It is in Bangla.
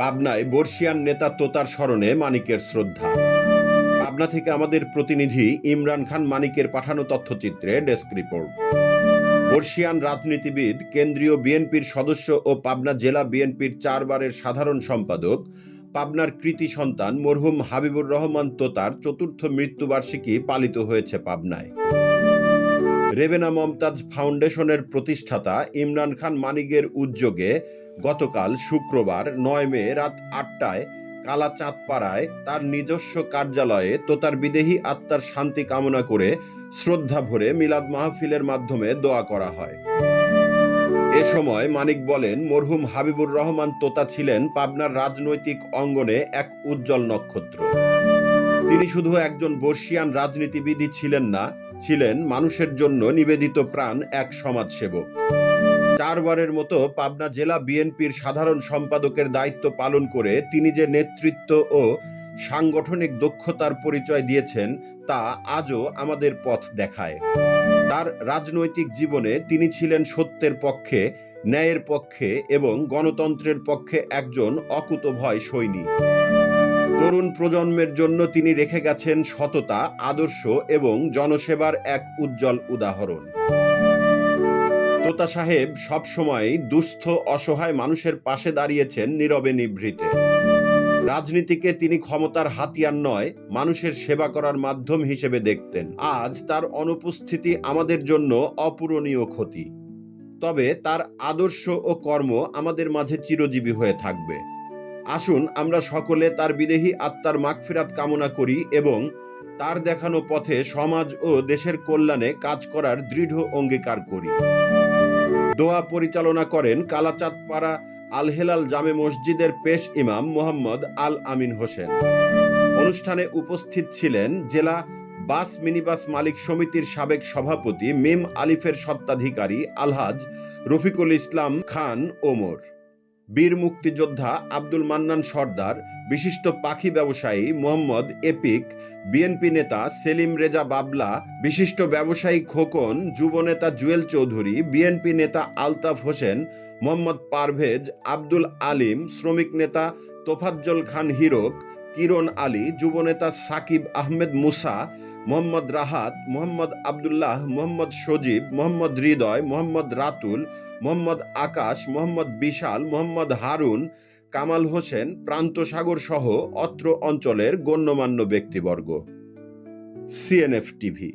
পাবনায় বর্ষিয়ান নেতা তোতার স্মরণে মানিকের শ্রদ্ধা। পাবনা থেকে আমাদের প্রতিনিধি ইমরান খান মানিকের পাঠানো তথ্যচিত্রে ডেস্ক রিপোর্ট। বর্ষিয়ান রাজনীতিবিদ, কেন্দ্রীয় বিএনপির সদস্য ও পাবনা জেলা বিএনপির চারবারের সাধারণ সম্পাদক, পাবনার কৃতি সন্তান মরহুম হাবিবুর রহমান তোতার চতুর্থ মৃত্যুবার্ষিকী পালিত হয়েছে পাবনায়। রেবেনা মমতাজ ফাউন্ডেশনের প্রতিষ্ঠাতা ইমরান খান মানিকের উদ্যোগে গতকাল শুক্রবার নয় মে রাত আটটায় কালাচাঁদপাড়ায় তার নিজস্ব কার্যালয়ে তোতার বিদেহী আত্মার শান্তি কামনা করে শ্রদ্ধা ভরে মিলাদ মাহফিলের মাধ্যমে দোয়া করা হয়। এ সময় মানিক বলেন, মরহুম হাবিবুর রহমান তোতা ছিলেন পাবনার রাজনৈতিক অঙ্গনে এক উজ্জ্বল নক্ষত্র। তিনি শুধু একজন বর্ষিয়ান রাজনীতিবিদই ছিলেন না, ছিলেন মানুষের জন্য নিবেদিত প্রাণ এক সমাজসেবক। চারবারের মতো পাবনা জেলা বিএনপির সাধারণ সম্পাদকের দায়িত্ব পালন করে তিনি যে নেতৃত্ব ও সাংগঠনিক দক্ষতার পরিচয় দিয়েছেন, তা আজও আমাদের পথ দেখায়। তার রাজনৈতিক জীবনে তিনি ছিলেন সত্যের পক্ষে, ন্যায়ের পক্ষে এবং গণতন্ত্রের পক্ষে একজন অকুতভয় সৈনিক তরুণ প্রজন্মের জন্য তিনি রেখে গেছেন সততা, আদর্শ এবং জনসেবার এক উজ্জ্বল উদাহরণ। তোতা সাহেব সবসময় দুস্থ, অসহায় মানুষের পাশে দাঁড়িয়েছেন নীরবে নিভৃতে। রাজনীতিকে তিনি ক্ষমতার হাতিয়ার নয়, মানুষের সেবা করার মাধ্যম হিসেবে দেখতেন। আজ তার অনুপস্থিতি আমাদের জন্য অপূরণীয় ক্ষতি। তবে তার আদর্শ ও কর্ম আমাদের মাঝে চিরজীবী হয়ে থাকবে। আসুন আমরা সকলে তার বিদেহী আত্মার মাগফিরাত কামনা করি এবং তার দেখানো পথে সমাজ ও দেশের কল্যাণে কাজ করার দৃঢ় অঙ্গীকার করি। দোয়া পরিচালনা করেন কালাচাঁদপাড়া আল হেলাল জামে মসজিদের পেশ ইমাম মোহাম্মদ আল আমিন হোসেন। অনুষ্ঠানে উপস্থিত ছিলেন জেলা বাস মিনিবাস মালিক সমিতির সাবেক সভাপতি মিম আলিফের সত্ত্বাধিকারী আলহাজ রফিকুল ইসলাম খান ওমর। বীর মুক্তিযোদ্ধা আব্দুল মান্নান সর্দার, বিশিষ্ট পাখি ব্যবসায়ী মোহাম্মদ এপিক, বিএনপি নেতা সেলিম রেজা বাবলা, বিশিষ্ট ব্যবসায়ী খোকন যুবনেতা জুয়েল চৌধুরী, বিএনপি নেতা আলতাফ হোসেন, মোহাম্মদ পারভেজ, আব্দুল আলিম, শ্রমিক নেতা তোফাজ্জল খান হিরক, কিরণ আলী যুবনেতা সাকিব আহমেদ মুসা, মোহাম্মদ রাহাত, মোহাম্মদ আবদুল্লাহ, মোহাম্মদ সজীব, মোহাম্মদ হৃদয়, মোহাম্মদ রাতুল মোহাম্মদ আকাশ, মোহাম্মদ বিশাল, মোহাম্মদ হারুন, কামাল হোসেন, প্রান্ত সাগর সহ অত্র অঞ্চলের গণ্যমান্য ব্যক্তিবর্গ। CNF TV